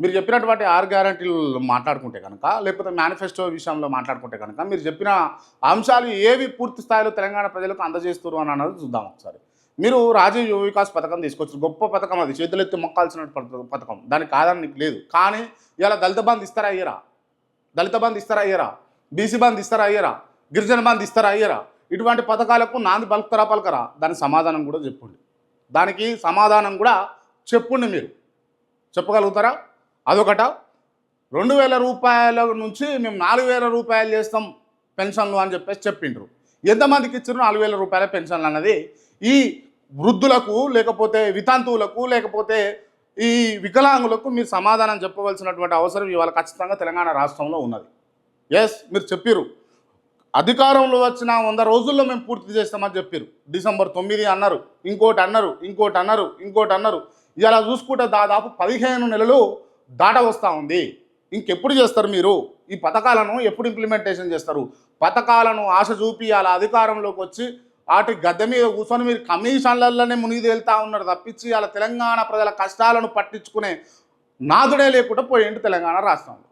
మీరు చెప్పినటువంటి ఆరు గ్యారంటీలు మాట్లాడుకుంటే కనుక లేకపోతే మేనిఫెస్టో విషయంలో మాట్లాడుకుంటే కనుక మీరు చెప్పిన అంశాలు ఏవి పూర్తి స్థాయిలో తెలంగాణ ప్రజలకు అందజేస్తారు అని అన్నది చూద్దాం ఒకసారి. మీరు రాజీవ్ యువ వికాస్ పథకం తీసుకొచ్చారు. గొప్ప పథకం అది. చేతులెత్తి మొక్కాల్సిన పథకం. దానికి కాదని నీకు లేదు. కానీ ఇలా దళిత బంధు ఇస్తారా అయ్యరా దళిత బంధు ఇస్తారా అయ్యరా బీసీ బంధు ఇస్తారా అయ్యరా గిరిజన బంధు ఇస్తారా అయ్యరా ఇటువంటి పథకాలకు నాంది పలుకుతారా పలకరా? దానికి సమాధానం కూడా చెప్పండి. దానికి సమాధానం కూడా చెప్పుండి మీరు. చెప్పగలుగుతారా? అదొకట. రెండు వేల రూపాయల నుంచి మేము నాలుగు వేల రూపాయలు చేస్తాం పెన్షన్లు అని చెప్పేసి చెప్పిండ్రు. ఎంతమందికి ఇచ్చారు నాలుగు వేల రూపాయల పెన్షన్లు అన్నది. ఈ వృద్ధులకు లేకపోతే వితాంతువులకు లేకపోతే ఈ వికలాంగులకు మీరు సమాధానం చెప్పవలసినటువంటి అవసరం ఇవాళ ఖచ్చితంగా తెలంగాణ రాష్ట్రంలో ఉన్నది. ఎస్ మీరు చెప్పారు అధికారంలో వచ్చిన వంద రోజుల్లో మేము పూర్తి చేస్తామని చెప్పారు డిసెంబర్ తొమ్మిది అన్నారు ఇంకోటి అన్నారు ఇంకోటి అన్నారు ఇంకోటి అన్నారు. ఇలా చూసుకుంటే దాదాపు పదిహేను నెలలు దాట వస్తూ ఉంది. ఇంకెప్పుడు చేస్తారు మీరు? ఈ పథకాలను ఎప్పుడు ఇంప్లిమెంటేషన్ చేస్తారు? పథకాలను ఆశ చూపి అలా అధికారంలోకి వచ్చి వాటి గద్దె మీద కూర్చొని మీరు కమిషన్లలోనే మునిగి తేలుతా ఉన్నారు తప్పించి అలా తెలంగాణ ప్రజల కష్టాలను పట్టించుకునే నాదుడే లేకుండా పోయిండు తెలంగాణ రాష్ట్రంలో.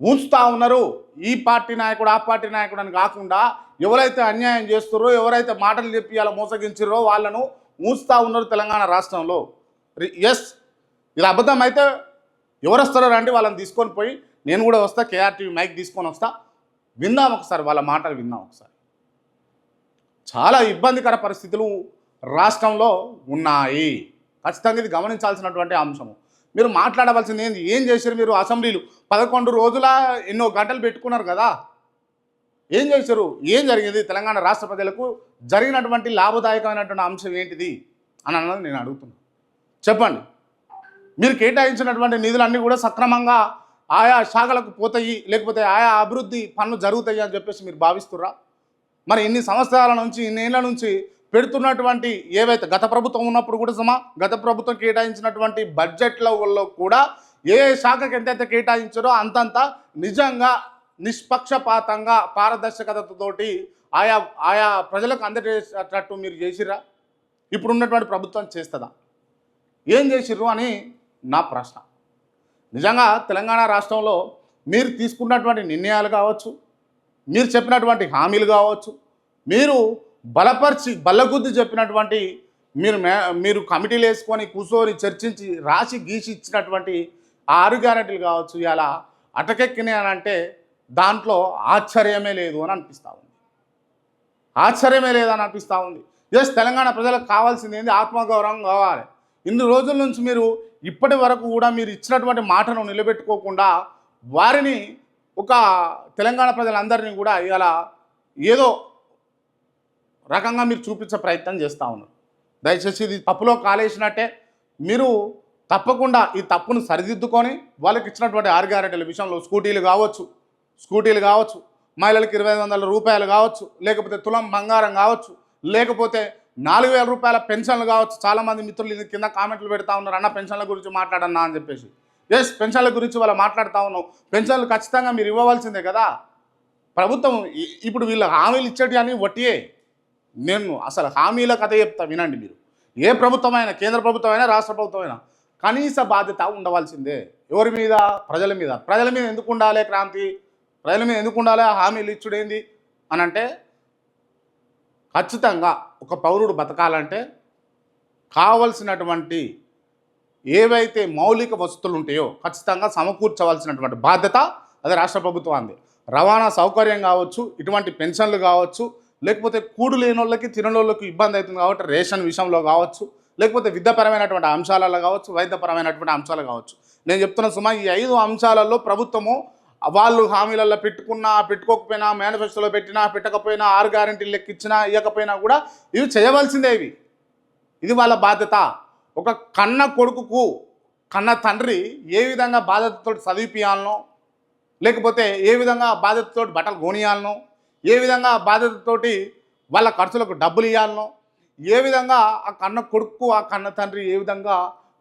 ఉంచుతా ఉన్నారు. ఈ పార్టీ నాయకుడు ఆ పార్టీ నాయకుడు అని కాకుండా ఎవరైతే అన్యాయం చేస్తారో ఎవరైతే మాటలు చెప్పి అలా మోసగించారో వాళ్ళను ఉంచుతా ఉన్నారు తెలంగాణ రాష్ట్రంలో. ఎస్. ఇది అబద్ధం అయితే ఎవరు వస్తారో రండి వాళ్ళని తీసుకొని పోయి నేను కూడా వస్తా కేఆర్టీవీ మైక్ తీసుకొని వస్తా. విందాం ఒకసారి వాళ్ళ మాటలు విందాం ఒకసారి. చాలా ఇబ్బందికర పరిస్థితులు రాష్ట్రంలో ఉన్నాయి. ఖచ్చితంగా ఇది గమనించాల్సినటువంటి అంశము. మీరు మాట్లాడవలసింది ఏంది? ఏం చేశారు మీరు అసెంబ్లీలు? పదకొండు రోజుల ఎన్నో గంటలు పెట్టుకున్నారు కదా. ఏం చేశారు? ఏం జరిగింది? తెలంగాణ రాష్ట్ర ప్రజలకు జరిగినటువంటి లాభదాయకమైనటువంటి అంశం ఏంటిది? అని అన్నది నేను అడుగుతున్నాను చెప్పండి. మీరు కేటాయించినటువంటి నిధులన్నీ కూడా సక్రమంగా ఆయా శాఖలకు పోతాయి లేకపోతే ఆయా అభివృద్ధి పనులు జరుగుతాయి అని చెప్పేసి మీరు భావిస్తుర్రా? మరి ఇన్ని సంవత్సరాల నుంచి ఇన్నేళ్ళ నుంచి పెడుతున్నటువంటి ఏవైతే గత ప్రభుత్వం ఉన్నప్పుడు కూడా సమా గత ప్రభుత్వం కేటాయించినటువంటి బడ్జెట్లలో కూడా ఏ శాఖకి ఎంతైతే కేటాయించారో అంతంత నిజంగా నిష్పక్షపాతంగా పారదర్శకతతోటి ఆయా ఆయా ప్రజలకు అందజేసేటట్టు మీరు చేసిర్రా? ఇప్పుడున్నటువంటి ప్రభుత్వం చేస్తుందా? ఏం చేసిర్రు అని నా ప్రశ్న. నిజంగా తెలంగాణ రాష్ట్రంలో మీరు తీసుకున్నటువంటి నిర్ణయాలు కావచ్చు మీరు చెప్పినటువంటి హామీలు కావచ్చు మీరు బలపరిచి బల్లగుద్ది చెప్పినటువంటి మీరు మే మీరు కమిటీలు వేసుకొని కూర్చొని చర్చించి రాసి గీసి ఇచ్చినటువంటి ఆ ఆరు గ్యారెంటీలు కావచ్చు ఇలా అటకెక్కినాయి అని అంటే దాంట్లో ఆశ్చర్యమే లేదు అని అనిపిస్తూ ఉంది. ఆశ్చర్యమే లేదని అనిపిస్తూ ఉంది. జస్ట్ తెలంగాణ ప్రజలకు కావాల్సింది ఏంది? ఆత్మగౌరవం కావాలి. ఇన్ని రోజుల నుంచి మీరు ఇప్పటి వరకు కూడా మీరు ఇచ్చినటువంటి మాటను నిలబెట్టుకోకుండా వారిని ఒక తెలంగాణ ప్రజలందరినీ కూడా ఇలా ఏదో రకంగా మీరు చూపించే ప్రయత్నం చేస్తూ ఉన్నారు. దయచేసి ఇది తప్పులో కాలేసినట్టే మీరు తప్పకుండా ఈ తప్పును సరిదిద్దుకొని వాళ్ళకి ఇచ్చినటువంటి ఆరు గ్యారెంటీల విషయంలో స్కూటీలు కావచ్చు స్కూటీలు కావచ్చు మహిళలకు ఇరవై ఐదు వందల రూపాయలు కావచ్చు లేకపోతే తులం బంగారం కావచ్చు లేకపోతే నాలుగు వేల రూపాయల పెన్షన్లు కావచ్చు. చాలామంది మిత్రులు ఇది కింద కామెంట్లు పెడతా ఉన్నారు అన్న పెన్షన్ల గురించి మాట్లాడన్నా అని చెప్పేసి. ఎస్ పెన్షన్ల గురించి వాళ్ళు మాట్లాడుతూ ఉన్నాం పెన్షన్లు ఖచ్చితంగా మీరు ఇవ్వవలసిందే కదా. ప్రభుత్వం ఇప్పుడు వీళ్ళ హామీలు ఇచ్చేటి అని వట్టియే నేను అసలు హామీల కథ చెప్తా వినండి మీరు. ఏ ప్రభుత్వం అయినా కేంద్ర ప్రభుత్వం అయినా రాష్ట్ర ప్రభుత్వం అయినా కనీస బాధ్యత ఉండవలసిందే. ఎవరి మీద? ప్రజల మీద. ప్రజల మీద ఎందుకు ఉండాలి క్రాంతి? ప్రజల మీద ఎందుకు ఉండాలి హామీలు ఇచ్చుడేంది? అని అంటే ఖచ్చితంగా ఒక పౌరుడు బతకాలంటే కావలసినటువంటి ఏవైతే మౌలిక వసతులు ఉంటాయో ఖచ్చితంగా సమకూర్చవలసినటువంటి బాధ్యత అది రాష్ట్ర ప్రభుత్వం అంది రవాణా సౌకర్యం కావచ్చు ఇటువంటి పెన్షన్లు కావచ్చు లేకపోతే కూడు లేని వాళ్ళకి తినలోళ్ళకి ఇబ్బంది అవుతుంది కాబట్టి రేషన్ విషయంలో కావచ్చు లేకపోతే విద్యాపరమైనటువంటి అంశాలలో కావచ్చు వైద్యపరమైనటువంటి అంశాలు కావచ్చు. నేను చెప్తున్న సుమా ఈ ఐదు అంశాలలో ప్రభుత్వము వాళ్ళు హామీలలో పెట్టుకున్నా పెట్టుకోకపోయినా మేనిఫెస్టోలో పెట్టినా పెట్టకపోయినా ఆరు గ్యారెంటీ లెక్కిచ్చినా ఇవ్వకపోయినా కూడా ఇవి చేయవలసిందే ఇవి. ఇది వాళ్ళ బాధ్యత. ఒక కన్న కొడుకుకు కన్న తండ్రి ఏ విధంగా బాధ్యతతో చదివిపియాలనో లేకపోతే ఏ విధంగా బాధ్యతతో బట్టలు కొనియాలనో ఏ విధంగా బాధ్యతతోటి వాళ్ళ ఖర్చులకు డబ్బులు ఇవ్వాలనో ఏ విధంగా ఆ కన్న కొడుకు ఆ కన్న తండ్రి ఏ విధంగా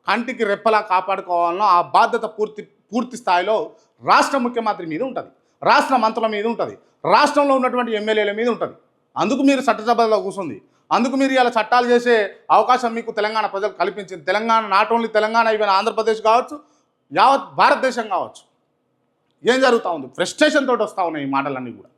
కంటికి రెప్పలా కాపాడుకోవాలనో ఆ బాధ్యత పూర్తి పూర్తి స్థాయిలో రాష్ట్ర ముఖ్యమంత్రి మీద ఉంటుంది. రాష్ట్ర మంత్రుల మీద ఉంటుంది. రాష్ట్రంలో ఉన్నటువంటి ఎమ్మెల్యేల మీద ఉంటుంది. అందుకు మీరు చట్టసభలో కూర్చుంది అందుకు మీరు ఇలా చట్టాలు చేసే అవకాశం మీకు తెలంగాణ ప్రజలు కల్పించింది. Telangana not only Telangana even Andhra Pradesh కావచ్చు యావత్ భారతదేశం కావచ్చు. ఏం జరుగుతూ ఉంది? ఫ్రస్ట్రేషన్ తోటి వస్తూ ఉన్నాయి ఈ మాటలన్నీ కూడా.